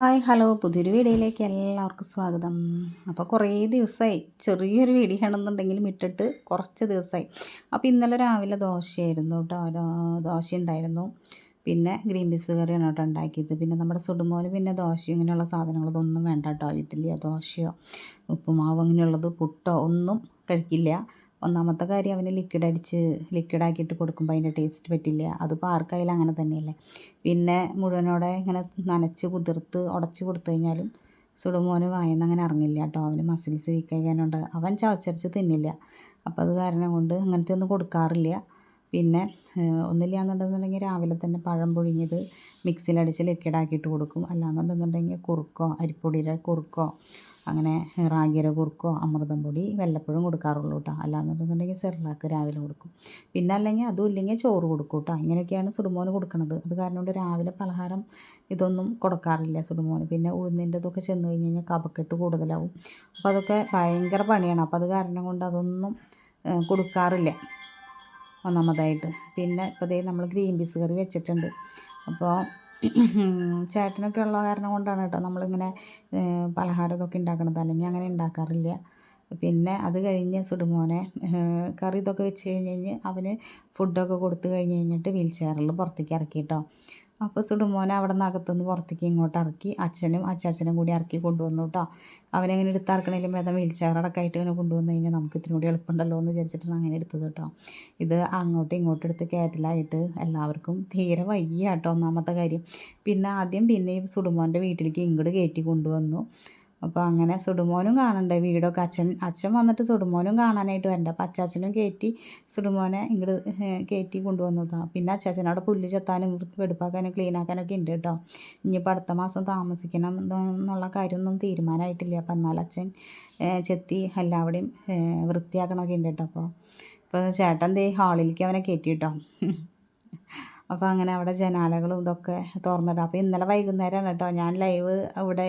Hi hello. പുതിയൊരു വീഡിയോയിലേക്ക് എല്ലാവർക്കും സ്വാഗതം. അപ്പോൾ കുറേ ദിവസമായി ചെറിയൊരു വീഡിയോ ആണെന്നുണ്ടെങ്കിലും ഇട്ടിട്ട് കുറച്ച് ദിവസമായി. അപ്പോൾ ഇന്നലെ രാവിലെ ദോശയായിരുന്നു കേട്ടോ. ദോശ ഉണ്ടായിരുന്നു. പിന്നെ ഗ്രീൻ പീസ് കറിയാണ് കേട്ടോ ഉണ്ടാക്കിയത്. പിന്നെ നമ്മുടെ സുടുമോന് പിന്നെ ദോശയോ ഇങ്ങനെയുള്ള സാധനങ്ങളതൊന്നും വേണ്ട കേട്ടോ. ഇഡ്ഡലിയോ ദോശയോ ഉപ്പുമാവ് അങ്ങനെയുള്ളത് പുട്ടോ ഒന്നും കഴിക്കില്ല. ഒന്നാമത്തെ കാര്യം അവന് ലിക്വിഡ് അടിച്ച് ലിക്വിഡ് ആക്കിയിട്ട് കൊടുക്കുമ്പോൾ അതിന്റെ ടേസ്റ്റ് പറ്റില്ല. അതിപ്പോൾ ആർക്കായാലും അങ്ങനെ തന്നെയല്ലേ. പിന്നെ മുഴുവനോടെ ഇങ്ങനെ നനച്ച് കുതിർത്ത് ഉടച്ച് കൊടുത്തു കഴിഞ്ഞാലും സുടുമോന് വായന്ന് അങ്ങനെ ഇറങ്ങില്ല കേട്ടോ. അവന് മസിൽസ് വീക്കായതുകൊണ്ട് അവൻ ചവച്ചരച്ച് തിന്നില്ല. അപ്പോൾ അത് കാരണം കൊണ്ട് അങ്ങനത്തെ ഒന്നും കൊടുക്കാറില്ല. പിന്നെ ഒന്നില്ല എന്നുണ്ടെന്നുണ്ടെങ്കിൽ രാവിലെ തന്നെ പഴം പുഴുങ്ങിയത് മിക്സിയിലടിച്ച് ലിക്വിഡാക്കിയിട്ട് കൊടുക്കും. അല്ലാന്നുണ്ടെന്നുണ്ടെങ്കിൽ കുറുക്കോ അരിപ്പൊടിയുടെ കുറുക്കോ അങ്ങനെ റാഗിര കുറുക്കോ അമൃതം പൊടി വല്ലപ്പോഴും കൊടുക്കാറുള്ളൂ കേട്ടോ അല്ലാന്നുണ്ടെന്നുണ്ടെങ്കിൽ സെറിലാക്ക് രാവിലെ കൊടുക്കും. പിന്നെ അല്ലെങ്കിൽ അതും ഇല്ലെങ്കിൽ ചോറ് കൊടുക്കും കേട്ടോ ഇങ്ങനെയൊക്കെയാണ് സുടുമോന് കൊടുക്കുന്നത് അത് കാരണം കൊണ്ട് രാവിലെ പലഹാരം ഇതൊന്നും കൊടുക്കാറില്ല സുടുമോന്. പിന്നെ ഉഴുന്നിന്റെതൊക്കെ ചെന്ന് കഴിഞ്ഞ് കഴിഞ്ഞാൽ കപക്കെട്ട് കൂടുതലാവും. അപ്പോൾ അതൊക്കെ ഭയങ്കര പണിയാണ്. അപ്പോൾ അത് കാരണം കൊണ്ട് അതൊന്നും കൊടുക്കാറില്ല. ഒന്നാമതായിട്ട്. പിന്നെ ഇപ്പോൾ ദേ നമ്മൾ ഗ്രീൻ പീസ് കറി വെച്ചിട്ടുണ്ട്. അപ്പോൾ ചേട്ടനൊക്കെ ഉള്ള കാരണം കൊണ്ടാണ് കേട്ടോ നമ്മളിങ്ങനെ പലഹാരം ഇതൊക്കെ ഉണ്ടാക്കണത്. അല്ലെങ്കിൽ അങ്ങനെ ഉണ്ടാക്കാറില്ല. പിന്നെ അത് കഴിഞ്ഞ് സുടുമോനെ കറി ഇതൊക്കെ വെച്ച് കഴിഞ്ഞ് കഴിഞ്ഞ് അവന് ഫുഡൊക്കെ കൊടുത്തു കഴിഞ്ഞ് കഴിഞ്ഞിട്ട് വീൽ ചെയറിൽ പുറത്തേക്ക് ഇറക്കി കേട്ടോ. അപ്പോൾ സുടുമോനെ അവിടെ നിന്ന് അകത്തുനിന്ന് പുറത്തേക്ക് ഇങ്ങോട്ട് ഇറക്കി അച്ഛനും അച്ചാച്ചനും കൂടി ഇറക്കി കൊണ്ടുവന്നു കേട്ടോ അവനെങ്ങനെ എടുത്തിറക്കണേലും ഭേദം വീൽ ചെയറടക്കം ആയിട്ട് ഇങ്ങനെ കൊണ്ടുവന്നു കഴിഞ്ഞാൽ നമുക്ക് ഇത്തിരി കൂടി എളുപ്പമുണ്ടല്ലോ എന്ന് വിചാരിച്ചിട്ടാണ് അങ്ങനെ എടുത്തത് കേട്ടോ ഇത് അങ്ങോട്ടും ഇങ്ങോട്ടും എടുത്ത് കയറ്റലായിട്ട് എല്ലാവർക്കും തീരെ വയ്യ കേട്ടോ ഒന്നാമത്തെ കാര്യം. പിന്നെ ആദ്യം പിന്നെ ഈ സുടുമോന്റെ വീട്ടിലേക്ക് ഇങ്ങോട്ട് കയറ്റി കൊണ്ടുവന്നു. അപ്പോൾ അങ്ങനെ സുടുമോനും കാണണ്ടേ? വീടൊക്കെ അച്ഛൻ അച്ഛൻ വന്നിട്ട് സുടുമോനും കാണാനായിട്ട് വരണ്ട? അപ്പം അച്ചാച്ചനും കയറ്റി സുടുമോനെ ഇങ്ങോട്ട് കയറ്റി കൊണ്ടുവന്നതാണ് പിന്നെ അച്ചാച്ചൻ അവിടെ പുല്ല് ചെത്താനും വെടുപ്പാക്കാനും ക്ലീനാക്കാനൊക്കെ ഉണ്ട് കേട്ടോ ഇനിയിപ്പോൾ അടുത്ത മാസം താമസിക്കണം എന്നുള്ള കാര്യമൊന്നും തീരുമാനമായിട്ടില്ല അപ്പം എന്നാൽ അച്ഛൻ ചെത്തി എല്ലാവിടെയും വൃത്തിയാക്കണമൊക്കെ ഉണ്ട് കേട്ടോ അപ്പോൾ ഇപ്പോൾ ചേട്ടൻ ദേ ഹാളിലേക്ക് അവനെ കയറ്റി കേട്ടോ അപ്പോൾ അങ്ങനെ അവിടെ ജനാലകളും ഇതൊക്കെ തുറന്നിടും അപ്പോൾ ഇന്നലെ വൈകുന്നേരമാണ് കേട്ടോ. ഞാൻ ലൈവ് അവിടെ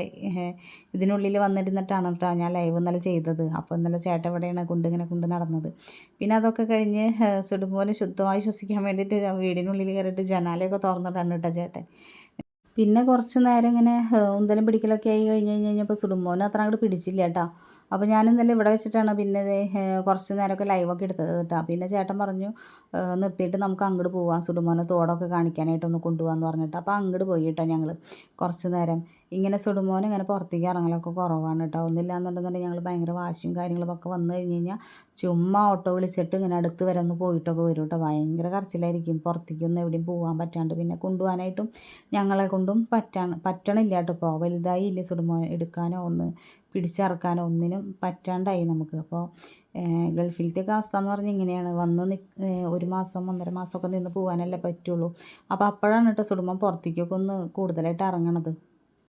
ഇതിനുള്ളിൽ വന്നിരുന്നിട്ടാണ് കേട്ടോ ഞാൻ ലൈവ് ഇന്നലെ ചെയ്തത്. അപ്പോൾ ഇന്നലെ ചേട്ടൻ ഇവിടെയാണ് കൊണ്ട് ഇങ്ങനെ കൊണ്ട് നടന്നത്. പിന്നെ അതൊക്കെ കഴിഞ്ഞ് സുടുപോലെ ശുദ്ധമായി ശ്വസിക്കാൻ വേണ്ടിയിട്ട് വീടിനുള്ളിൽ കയറിയിട്ട് ജനാലയൊക്കെ തുറന്നിട്ടാണ് കേട്ടോ ചേട്ടൻ. പിന്നെ കുറച്ച് നേരം ഇങ്ങനെ ഉന്തലും പിടിക്കലൊക്കെ ആയി കഴിഞ്ഞ് കഴിഞ്ഞപ്പോൾ സുടുമ്പോന് അത്ര അങ്ങോട്ട് പിടിച്ചില്ല കേട്ടോ. അപ്പോൾ ഞാൻ ഇന്നലെ ഇവിടെ വെച്ചിട്ടാണ് പിന്നെ കുറച്ച് നേരമൊക്കെ ലൈവൊക്കെ എടുത്തത് കേട്ടോ. പിന്നെ ചേട്ടൻ പറഞ്ഞു നിർത്തിയിട്ട് നമുക്ക് അങ്ങോട്ട് പോവാം. സുടുമോനെ തോടൊക്കെ കാണിക്കാനായിട്ടൊന്ന് കൊണ്ടുപോകാമെന്ന് പറഞ്ഞിട്ട്. അപ്പോൾ അങ്ങോട്ട് പോയി കേട്ടോ ഞങ്ങൾ കുറച്ച് നേരം. ഇങ്ങനെ സുടുമോൻ ഇങ്ങനെ പുറത്തേക്ക് ഇറങ്ങലൊക്കെ കുറവാണ് കേട്ടോ. ഒന്നില്ല എന്നുണ്ടെന്നുണ്ടെങ്കിൽ ഞങ്ങൾ ഭയങ്കര വാശിയും കാര്യങ്ങളൊക്കെ വന്നു കഴിഞ്ഞ് കഴിഞ്ഞാൽ ചുമ്മാ ഓട്ടോ വിളിച്ചിട്ട് ഇങ്ങനെ അടുത്ത് വരെ ഒന്ന് പോയിട്ടൊക്കെ വരും കേട്ടോ. ഭയങ്കര കറച്ചിലായിരിക്കും പുറത്തേക്കൊന്നും എവിടെയും പോകാൻ പറ്റാണ്ട്. പിന്നെ കൊണ്ടുപോകാനായിട്ടും ഞങ്ങളെ കൊണ്ടും പറ്റാൻ പറ്റണില്ല കേട്ടോ. ഇപ്പോൾ വലുതായി ഇല്ല സുടുമോൻ എടുക്കാനോ ഒന്ന് പിടിച്ചിറക്കാനോ ഒന്നിനും പറ്റാണ്ടായി നമുക്ക്. അപ്പോൾ ഗൾഫിലത്തെയൊക്കെ അവസ്ഥ എന്ന് പറഞ്ഞാൽ ഇങ്ങനെയാണ്. വന്ന് ഒരു മാസം ഒന്നര മാസമൊക്കെ നിന്ന് പോകാനല്ലേ പറ്റുള്ളൂ. അപ്പോൾ അപ്പോഴാണ് കേട്ടോ സുടുമ്പം പുറത്തേക്കൊക്കെ ഒന്ന് കൂടുതലായിട്ട് ഇറങ്ങണത്.